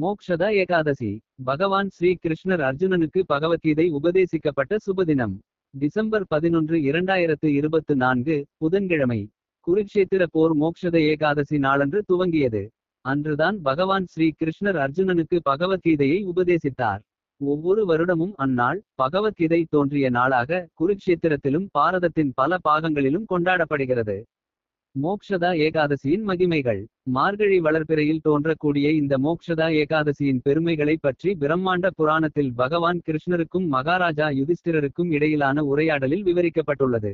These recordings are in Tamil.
மோக்ஷதா ஏகாதசி. பகவான் ஸ்ரீ கிருஷ்ணர் அர்ஜுனனுக்கு பகவத்கீதை உபதேசிக்கப்பட்ட சுபதினம். டிசம்பர் பதினொன்று இரண்டாயிரத்து இருபத்து நான்கு புதன்கிழமை. குருக்ஷேத்திர போர் மோக்ஷத ஏகாதசி நாளன்று துவங்கியது. அன்றுதான் பகவான் ஸ்ரீ கிருஷ்ணர் அர்ஜுனனுக்கு பகவத்கீதையை உபதேசித்தார். ஒவ்வொரு வருடமும் அந்நாள் பகவத்கீதை தோன்றிய நாளாக குருக்ஷேத்திரத்திலும் பாரதத்தின் பல பாகங்களிலும் கொண்டாடப்படுகிறது. மோக்ஷதா ஏகாதசியின் மகிமைகள். மார்கழி வளர்பிறையில் தோன்றக்கூடிய இந்த மோக்ஷதா ஏகாதசியின் பெருமைகளை பற்றி பிரம்மாண்ட புராணத்தில் பகவான் கிருஷ்ணருக்கும் மகாராஜா யுதிஷ்டிரருக்கும் இடையிலான உரையாடலில் விவரிக்கப்பட்டுள்ளது.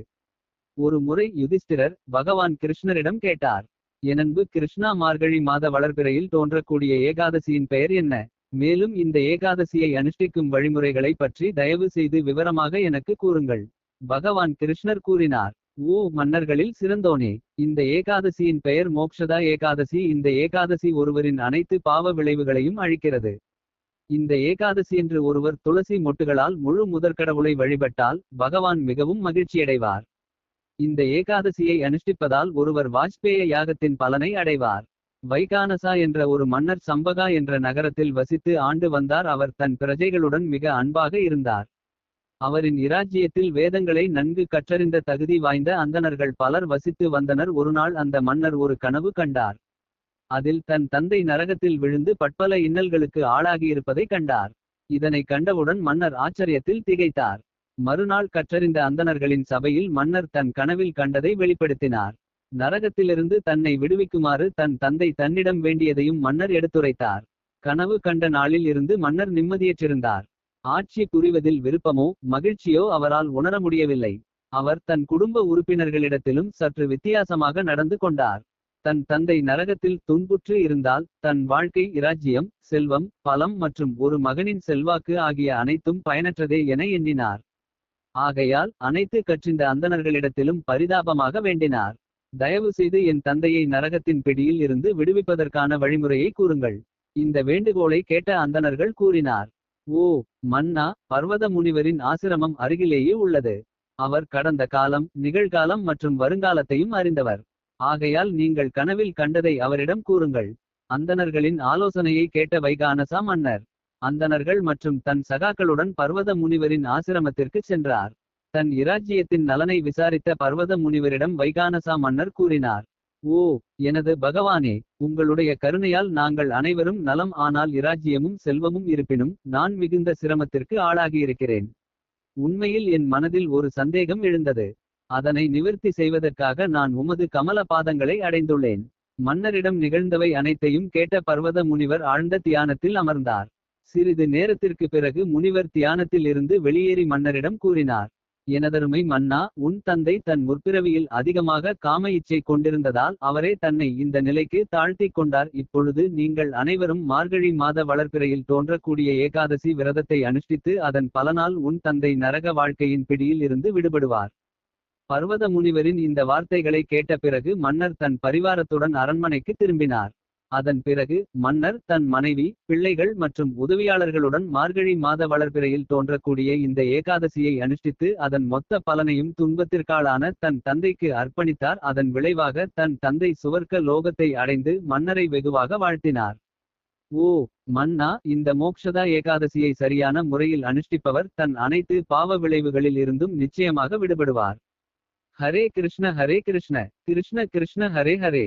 ஒரு முறை யுதிஷ்டிரர் பகவான் கிருஷ்ணரிடம் கேட்டார் எனன்பு கிருஷ்ணா மார்கழி மாத வளர்பிறையில் தோன்றக்கூடிய ஏகாதசியின் பெயர் என்ன? மேலும் இந்த ஏகாதசியை அனுஷ்டிக்கும் வழிமுறைகளை பற்றி தயவு செய்து விவரமாக எனக்கு கூறுங்கள். பகவான் கிருஷ்ணர் கூறினார் ஓ மன்னர்களில் சிறந்தோனே. இந்த ஏகாதசியின் பெயர் மோக்ஷதா ஏகாதசி. இந்த ஏகாதசி ஒருவரின் அனைத்து பாவ விளைவுகளையும் அழிக்கிறது. இந்த ஏகாதசி என்று ஒருவர் துளசி மொட்டுகளால் முழு முதற்கடவுளை வழிபட்டால் பகவான் மிகவும் மகிழ்ச்சியடைவார். இந்த ஏகாதசியை அனுஷ்டிப்பதால் ஒருவர் வாஜ்பேய யாகத்தின் பலனை அடைவார். வைகானசா என்ற ஒரு மன்னர் சம்பகா என்ற நகரத்தில் வசித்து ஆண்டு வந்தார். அவர் தன் பிரஜைகளுடன் மிக அன்பாக இருந்தார். அவரின் இராஜ்யத்தில் வேதங்களை நன்கு கற்றறிந்த தகுதி வாய்ந்த அந்தணர்கள் பலர் வசித்து வந்தனர். ஒருநாள் அந்த மன்னர் ஒரு கனவு கண்டார். அதில் தன் தந்தை நரகத்தில் விழுந்து பட்பல இன்னல்களுக்கு ஆளாகியிருப்பதை கண்டார். இதனை கண்டவுடன் மன்னர் ஆச்சரியத்தில் திகைத்தார். மறுநாள் கற்றறிந்த அந்தணர்களின் சபையில் மன்னர் தன் கனவில் கண்டதை வெளிப்படுத்தினார். நரகத்திலிருந்து தன்னை விடுவிக்குமாறு தன் தந்தை தன்னிடம் வேண்டியதையும் மன்னர் எடுத்துரைத்தார். கனவு கண்ட நாளில் இருந்து மன்னர் நிம்மதியற்றிருந்தார். ஆட்சி புரிவதில் விருப்பமோ மகிழ்ச்சியோ அவரால் உணர முடியவில்லை. அவர் தன் குடும்ப உறுப்பினர்களிடத்திலும் சற்று வித்தியாசமாக நடந்து கொண்டார். தன் தந்தை நரகத்தில் துன்புற்று இருந்தால் தன் வாழ்க்கை இராஜ்யம் செல்வம் பலம் மற்றும் ஒரு மகனின் செல்வாக்கு ஆகிய அனைத்தும் பயனற்றதே என எண்ணினார். ஆகையால் அனைத்து கற்றிந்த அந்தணர்களிடத்திலும் பரிதாபமாக வேண்டினார். தயவு செய்து என் தந்தையை நரகத்தின் பிடியில் இருந்து விடுவிப்பதற்கான வழிமுறையை கூறுங்கள். இந்த வேண்டுகோளை கேட்ட அந்தணர்கள் கூறினார். ஓ மன்னா பர்வத முனிவரின் ஆசிரமம் அருகிலேயே உள்ளது. அவர் கடந்த காலம் நிகழ்காலம் மற்றும் வருங்காலத்தையும் அறிந்தவர். ஆகையால் நீங்கள் கனவில் கண்டதை அவரிடம் கூறுங்கள். அந்தணர்களின் ஆலோசனையை கேட்ட வைகானசா மன்னர். அந்தணர்கள் மற்றும் தன் சகாக்களுடன் பர்வத முனிவரின் ஆசிரமத்திற்கு சென்றார். தன் இராஜ்யத்தின் நலனை விசாரித்த பர்வத முனிவரிடம் வைகானசா மன்னர் கூறினார். ஓ எனது பகவானே உங்களுடைய கருணையால் நாங்கள் அனைவரும் நலம் ஆனால் இராஜ்யமும் செல்வமும் இருப்பினும் நான் மிகுந்த சிரமத்திற்கு ஆளாகியிருக்கிறேன். உண்மையில் என் மனதில் ஒரு சந்தேகம் எழுந்தது. அதனை நிவர்த்தி செய்வதற்காக நான் உமது கமல பாதங்களை அடைந்துள்ளேன். மன்னரிடம் நிகழ்ந்தவை அனைத்தையும் கேட்ட பர்வத முனிவர் ஆழ்ந்த தியானத்தில் அமர்ந்தார். சிறிது நேரத்திற்கு பிறகு முனிவர் தியானத்தில் இருந்து வெளியேறி மன்னரிடம் கூறினார். எனதருமை மன்னா உன் தந்தை தன் முற்பிறவியில் அதிகமாக காம இச்சை கொண்டிருந்ததால் அவரே தன்னை இந்த நிலைக்கு தாழ்த்திக் கொண்டார். இப்பொழுது நீங்கள் அனைவரும் மார்கழி மாத வளர்ப்பிறையில் தோன்றக்கூடிய ஏகாதசி விரதத்தை அனுஷ்டித்து அதன் பலனால் உன் தந்தை நரக வாழ்க்கையின் பிடியில் இருந்து விடுபடுவார். பர்வத முனிவரின் இந்த வார்த்தைகளை கேட்ட பிறகு மன்னர் தன் பரிவாரத்துடன் அரண்மனைக்கு திரும்பினார். அதன் பிறகு மன்னர் தன் மனைவி பிள்ளைகள் மற்றும் உதவியாளர்களுடன் மார்கழி மாத வளர்பிறையில் தோன்றக்கூடிய இந்த ஏகாதசியை அனுஷ்டித்து அதன் மொத்த பலனையும் துன்பத்திற்காளான தன் தந்தைக்கு அர்ப்பணித்தார். அதன் விளைவாக தன் தந்தை சுவர்க்க லோகத்தை அடைந்து மன்னரை வெகுவாக வாழ்த்தினார். ஓ மன்னா இந்த மோக்ஷதா ஏகாதசியை சரியான முறையில் அனுஷ்டிப்பவர் தன் அனைத்து பாவ விளைவுகளில் இருந்தும் நிச்சயமாக விடுபடுவார். ஹரே கிருஷ்ண ஹரே கிருஷ்ண கிருஷ்ண கிருஷ்ண ஹரே ஹரே.